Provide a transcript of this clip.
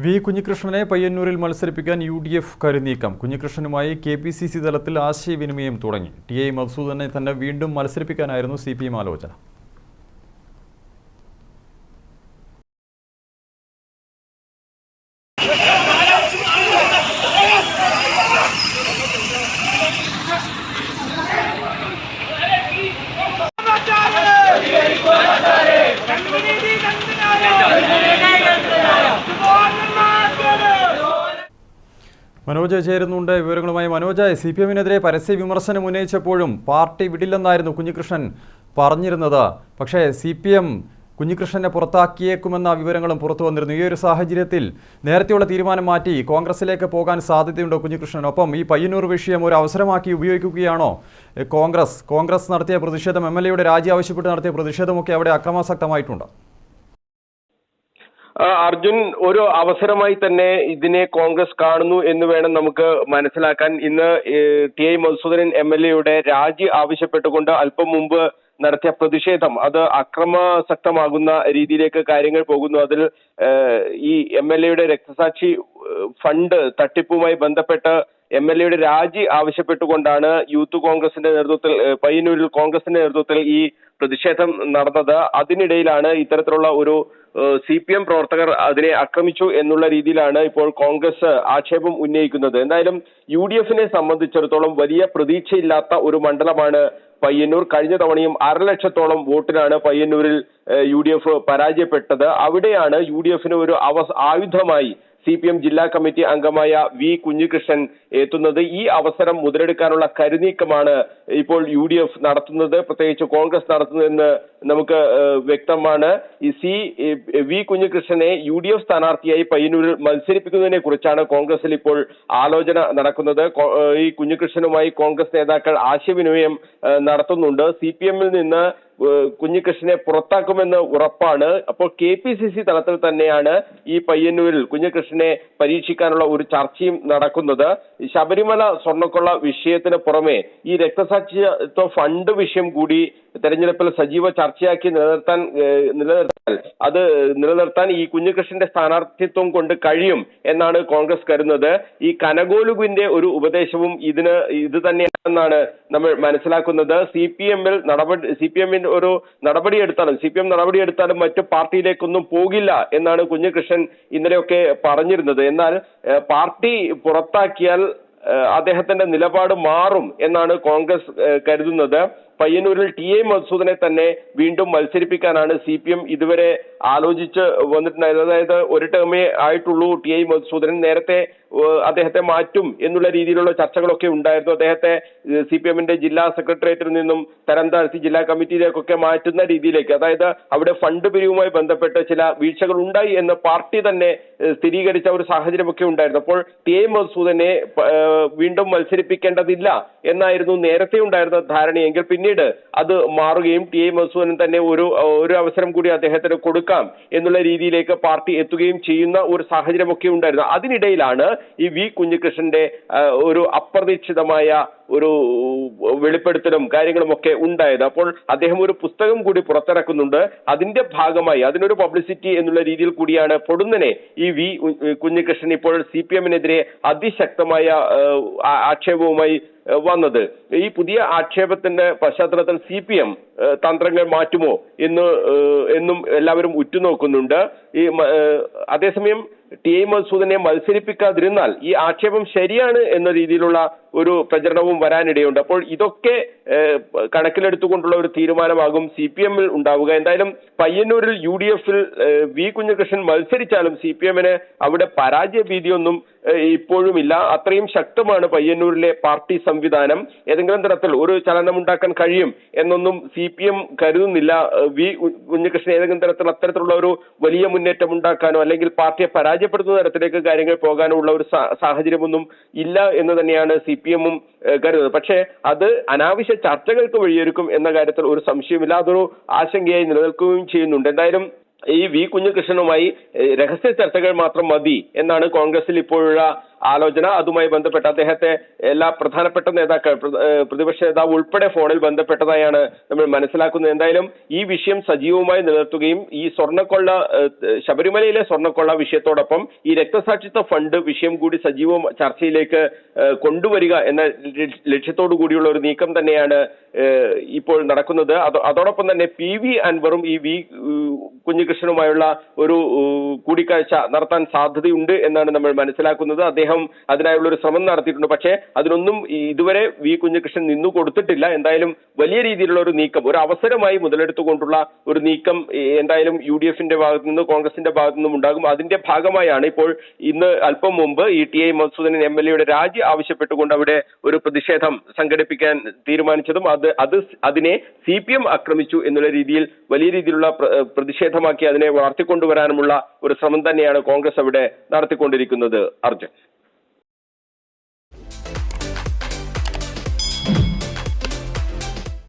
V കുഞ്ഞികൃഷ്ണനെ പയ്യന്നൂരിൽ മത്സരിപ്പിക്കാൻ യു ഡി എഫ് കരുനീക്കം. കുഞ്ഞികൃഷ്ണനുമായി കെ പി സി സി തലത്തിൽ ആശയവിനിമയം തുടങ്ങി. ടി ഐ മധുസൂദനെ തന്നെ വീണ്ടും മത്സരിപ്പിക്കാനായിരുന്നു സി പി എം ആലോചന. മനോജ് ചേരുന്നുണ്ട്. വിവരങ്ങളുമായി മനോജ്. സി പി എമ്മിനെതിരെ പരസ്യ വിമർശനം ഉന്നയിച്ചപ്പോഴും പാർട്ടി വിടില്ലെന്നായിരുന്നു കുഞ്ഞികൃഷ്ണൻ പറഞ്ഞിരുന്നത്. പക്ഷേ സി പി എം കുഞ്ഞികൃഷ്ണനെ പുറത്താക്കിയേക്കുമെന്ന വിവരങ്ങളും പുറത്തു വന്നിരുന്നു. ഈ ഒരു സാഹചര്യത്തിൽ നേരത്തെയുള്ള തീരുമാനം മാറ്റി കോൺഗ്രസിലേക്ക് പോകാൻ സാധ്യതയുണ്ടോ കുഞ്ഞികൃഷ്ണൻ? ഒപ്പം ഈ പയ്യന്നൂർ വിഷയം ഒരു അവസരമാക്കി ഉപയോഗിക്കുകയാണോ കോൺഗ്രസ്? കോൺഗ്രസ് നടത്തിയ പ്രതിഷേധം എം എൽ എയുടെ രാജി ആവശ്യപ്പെട്ട് നടത്തിയ പ്രതിഷേധമൊക്കെ അവിടെ അക്രമാസക്തമായിട്ടുണ്ട്. അർജുൻ ഒരു അവസരമായി തന്നെ ഇതിനെ കോൺഗ്രസ് കാണുന്നു എന്ന് വേണം നമുക്ക് മനസ്സിലാക്കാൻ. ഇന്ന് T I Madhusoodanan M L എയുടെ രാജി ആവശ്യപ്പെട്ടുകൊണ്ട് അല്പം മുമ്പ് നടത്തിയ പ്രതിഷേധം. അത് അക്രമാസക്തമാകുന്ന രീതിയിലേക്ക് കാര്യങ്ങൾ പോകുന്നു. അതിൽ ഈ എം എൽ എയുടെ രക്തസാക്ഷി ഫണ്ട് തട്ടിപ്പുമായി ബന്ധപ്പെട്ട് എം എൽ എയുടെ രാജി ആവശ്യപ്പെട്ടുകൊണ്ടാണ് യൂത്ത് കോൺഗ്രസിന്റെ നേതൃത്വത്തിൽ പയ്യന്നൂരിൽ കോൺഗ്രസിന്റെ നേതൃത്വത്തിൽ ഈ പ്രതിഷേധം നടന്നത്. അതിനിടയിലാണ് ഇത്തരത്തിലുള്ള ഒരു സി പി എം പ്രവർത്തകർ അതിനെ ആക്രമിച്ചു എന്നുള്ള രീതിയിലാണ് ഇപ്പോൾ കോൺഗ്രസ് ആക്ഷേപം ഉന്നയിക്കുന്നത്. എന്തായാലും യു ഡി എഫിനെ സംബന്ധിച്ചിടത്തോളം വലിയ പ്രതീക്ഷയില്ലാത്ത ഒരു മണ്ഡലമാണ് പയ്യന്നൂർ. കഴിഞ്ഞ തവണയും അരലക്ഷത്തോളം വോട്ടിനാണ് പയ്യന്നൂരിൽ യു പരാജയപ്പെട്ടത്. അവിടെയാണ് യു ഒരു അവ ആയുധമായി സി പി എം ജില്ലാ കമ്മിറ്റി അംഗമായ വി കുഞ്ഞികൃഷ്ണൻ എത്തുന്നത് ഈ അവസരം മുതലെടുക്കാനുള്ള കരുനീക്കമാണ് ഇപ്പോൾ യു ഡി എഫ് നടത്തുന്നത്. പ്രത്യേകിച്ച് കോൺഗ്രസ് നടത്തുന്നതെന്ന് നമുക്ക് വ്യക്തമാണ്. ഈ സി വി കുഞ്ഞികൃഷ്ണനെ യു ഡി എഫ് സ്ഥാനാർത്ഥിയായി പയ്യന്നൂരിൽ മത്സരിപ്പിക്കുന്നതിനെ കുറിച്ചാണ് കോൺഗ്രസിൽ ഇപ്പോൾ ആലോചന നടക്കുന്നത്. ഈ കുഞ്ഞികൃഷ്ണനുമായി കോൺഗ്രസ് നേതാക്കൾ ആശയവിനിമയം നടത്തുന്നുണ്ട്. സി പി എമ്മിൽ നിന്ന് കുഞ്ഞികൃഷ്ണനെ പുറത്താക്കുമെന്ന് ഉറപ്പാണ്. അപ്പോൾ കെ പി സി സി തലത്തിൽ തന്നെയാണ് ഈ പയ്യന്നൂരിൽ കുഞ്ഞികൃഷ്ണനെ പരീക്ഷിക്കാനുള്ള ഒരു ചർച്ചയും നടക്കുന്നത്. ശബരിമല സ്വർണക്കൊള്ള വിഷയത്തിന് പുറമെ ഈ രക്തസാക്ഷിത്വ ഫണ്ട് വിഷയം കൂടി തെരഞ്ഞെടുപ്പിൽ സജീവ ചർച്ചയാക്കി നിലനിർത്താൻ നിലനിർത്താൻ അത് നിലനിർത്താൻ ഈ കുഞ്ഞികൃഷ്ണന്റെ സ്ഥാനാർത്ഥിത്വം കൊണ്ട് കഴിയും എന്നാണ് കോൺഗ്രസ് കരുതുന്നത്. ഈ കനകോലുവിന്റെ ഒരു ഉപദേശവും ഇതിന് ഇത് തന്നെയാണെന്നാണ് നമ്മൾ മനസ്സിലാക്കുന്നത്. സി പി എമ്മിൽ നടപടി സി പി എമ്മിന്റെ ഒരു നടപടിയെടുത്താലും സി പി എം നടപടിയെടുത്താലും മറ്റു പാർട്ടിയിലേക്കൊന്നും പോകില്ല എന്നാണ് കുഞ്ഞികൃഷ്ണൻ ഇന്നലെയൊക്കെ പറഞ്ഞിരുന്നത്. എന്നാൽ പാർട്ടി പുറത്താക്കിയാൽ അദ്ദേഹത്തിന്റെ നിലപാട് മാറും എന്നാണ് കോൺഗ്രസ് കരുതുന്നത്. പയ്യന്നൂരിൽ ടി എ മധുസൂദനെ തന്നെ വീണ്ടും മത്സരിപ്പിക്കാനാണ് സി പി എം ഇതുവരെ ആലോചിച്ച് വന്നിട്ടുണ്ടായത്. അതായത് ഒരു ടേമേ ആയിട്ടുള്ളൂ ടി ഐ മധുസൂദനൻ. നേരത്തെ അദ്ദേഹത്തെ മാറ്റും എന്നുള്ള രീതിയിലുള്ള ചർച്ചകളൊക്കെ ഉണ്ടായിരുന്നു. അദ്ദേഹത്തെ സി പി എമ്മിന്റെ ജില്ലാ സെക്രട്ടേറിയറ്റിൽ നിന്നും തരം താഴ്ത്തി ജില്ലാ കമ്മിറ്റിയിലേക്കൊക്കെ മാറ്റുന്ന രീതിയിലേക്ക് അതായത് അവിടെ ഫണ്ട് പിരിവുമായി ബന്ധപ്പെട്ട് ചില വീഴ്ചകൾ ഉണ്ടായി എന്ന് പാർട്ടി തന്നെ സ്ഥിരീകരിച്ച ഒരു സാഹചര്യമൊക്കെ ഉണ്ടായിരുന്നു. അപ്പോൾ ടി എ മധുസൂദനെ വീണ്ടും മത്സരിപ്പിക്കേണ്ടതില്ല എന്നായിരുന്നു നേരത്തെ ഉണ്ടായിരുന്ന ധാരണയെങ്കിൽ പിന്നീട് അത് മാറുകയും ടി എ മധുസൂദനൻ തന്നെ ഒരു ഒരു അവസരം കൂടി അദ്ദേഹത്തിന് കൊടുക്കാം എന്നുള്ള രീതിയിലേക്ക് പാർട്ടി എത്തുകയും ചെയ്യുന്ന ഒരു സാഹചര്യമൊക്കെ ഉണ്ടായിരുന്നു. അതിനിടയിലാണ് ഈ വി കുഞ്ഞികൃഷ്ണന്റെ ഒരു അപ്രതീക്ഷിതമായ ഒരു വെളിപ്പെടുത്തലും കാര്യങ്ങളും ഒക്കെ ഉണ്ടായത്. അപ്പോൾ അദ്ദേഹം ഒരു പുസ്തകം കൂടി പുറത്തിറക്കുന്നുണ്ട്. അതിന്റെ ഭാഗമായി അതിനൊരു പബ്ലിസിറ്റി എന്നുള്ള രീതിയിൽ കൂടിയാണ് പൊടുന്നനെ ഈ വി കുഞ്ഞികൃഷ്ണൻ ഇപ്പോൾ സി പി എമ്മിനെതിരെ അതിശക്തമായ ആക്ഷേപവുമായി വന്നത്. ഈ പുതിയ ആക്ഷേപത്തിന്റെ പശ്ചാത്തലത്തിൽ സി പി എം തന്ത്രങ്ങൾ മാറ്റുമോ എന്ന് എന്നും എല്ലാവരും ഉറ്റുനോക്കുന്നുണ്ട്. ഈ അതേസമയം ടി ഐ മധുസൂദനെ മത്സരിപ്പിക്കാതിരുന്നാൽ ഈ ആക്ഷേപം ശരിയാണ് എന്ന രീതിയിലുള്ള ഒരു പ്രചരണവും വരാനിടയുണ്ട്. അപ്പോൾ ഇതൊക്കെ കണക്കിലെടുത്തുകൊണ്ടുള്ള ഒരു തീരുമാനമാകും സി പി എമ്മിൽ ഉണ്ടാവുക. എന്തായാലും പയ്യന്നൂരിൽ യു ഡി എഫിൽ വി കുഞ്ഞികൃഷ്ണൻ മത്സരിച്ചാലും സി പി എമ്മിന് അവിടെ പരാജയ ഭീതിയൊന്നും ഇപ്പോഴുമില്ല. അത്രയും ശക്തമാണ് പയ്യന്നൂരിലെ പാർട്ടി സംവിധാനം. ഏതെങ്കിലും തരത്തിൽ ഒരു ചലനമുണ്ടാക്കാൻ കഴിയും എന്നൊന്നും സി പി എം കരുതുന്നില്ല. വി ഉണ്ണികൃഷ്ണൻ ഏതെങ്കിലും തരത്തിലുള്ള അത്തരത്തിലുള്ള ഒരു വലിയ മുന്നേറ്റം ഉണ്ടാക്കാനോ അല്ലെങ്കിൽ പാർട്ടിയെ പരാജയപ്പെടുത്തുന്ന തരത്തിലേക്ക് കാര്യങ്ങൾ പോകാനോ ഉള്ള ഒരു സാഹചര്യമൊന്നും ഇല്ല എന്ന് തന്നെയാണ് സി പി എമ്മും കരുതുന്നത്. പക്ഷേ അത് അനാവശ്യ ചർച്ചകൾക്ക് വഴിയൊരുക്കും എന്ന കാര്യത്തിൽ ഒരു സംശയമില്ല. അതൊരു ആശങ്കയായി നിലനിൽക്കുകയും ചെയ്യുന്നുണ്ട്. എന്തായാലും ഈ വി കുഞ്ഞികൃഷ്ണനുമായി രഹസ്യ ചർച്ചകൾ മാത്രം മതി എന്നാണ് കോൺഗ്രസിൽ ഇപ്പോഴുള്ള ആലോചന. അതുമായി ബന്ധപ്പെട്ട് അദ്ദേഹത്തെ എല്ലാ പ്രധാനപ്പെട്ട നേതാക്കൾ പ്രതിപക്ഷ നേതാവ് ഉൾപ്പെടെ ഫോണിൽ ബന്ധപ്പെട്ടതായാണ് നമ്മൾ മനസ്സിലാക്കുന്നത്. എന്തായാലും ഈ വിഷയം സജീവമായി നിലനിർത്തുകയും ഈ സ്വർണക്കൊള്ള ശബരിമലയിലെ സ്വർണക്കൊള്ള വിഷയത്തോടൊപ്പം ഈ രക്തസാക്ഷിത്വ ഫണ്ട് വിഷയം കൂടി സജീവ ചർച്ചയിലേക്ക് കൊണ്ടുവരിക എന്ന ലക്ഷ്യ- ലക്ഷ്യത്തോടു കൂടിയുള്ള ഒരു നീക്കം തന്നെയാണ് ഇപ്പോൾ നടക്കുന്നത്. അതോടൊപ്പം തന്നെ പി വി അൻവറും ഈ വി ഏഹ്, കുഞ്ഞികൃഷ്ണനുമായുള്ള ഒരു കൂടിക്കാഴ്ച നടത്താൻ സാധ്യതയുണ്ട് എന്നാണ് നമ്മൾ മനസ്സിലാക്കുന്നത്. അദ്ദേഹം അതിനായുള്ള ഒരു ശ്രമം നടത്തിയിട്ടുണ്ട്. പക്ഷേ അതിനൊന്നും ഇതുവരെ വി കുഞ്ഞികൃഷ്ണൻ നിന്നു കൊടുത്തിട്ടില്ല. എന്തായാലും വലിയ രീതിയിലുള്ള ഒരു നീക്കം ഒരു അവസരമായി മുതലെടുത്തുകൊണ്ടുള്ള ഒരു നീക്കം എന്തായാലും യു ഡി എഫിന്റെ ഭാഗത്തു നിന്ന് കോൺഗ്രസിന്റെ ഭാഗത്തു നിന്നും ഉണ്ടാകും. അതിന്റെ ഭാഗമായാണ് ഇപ്പോൾ ഇന്ന് അല്പം മുമ്പ് E T I Madhusoodanan M L എയുടെ രാജി ആവശ്യപ്പെട്ടുകൊണ്ട് അവിടെ ഒരു പ്രതിഷേധം സംഘടിപ്പിക്കാൻ തീരുമാനിച്ചതും അത് അത് അതിനെ സി പി എം ആക്രമിച്ചു എന്നുള്ള രീതിയിൽ വലിയ രീതിയിലുള്ള പ്ര- പ്രതിഷേധമാക്കി അതിനെ വളർത്തിക്കൊണ്ടുവരാനുമുള്ള ഒരു ശ്രമം തന്നെയാണ് കോൺഗ്രസ് അവിടെ നടത്തിക്കൊണ്ടിരിക്കുന്നത് അർജുൻ.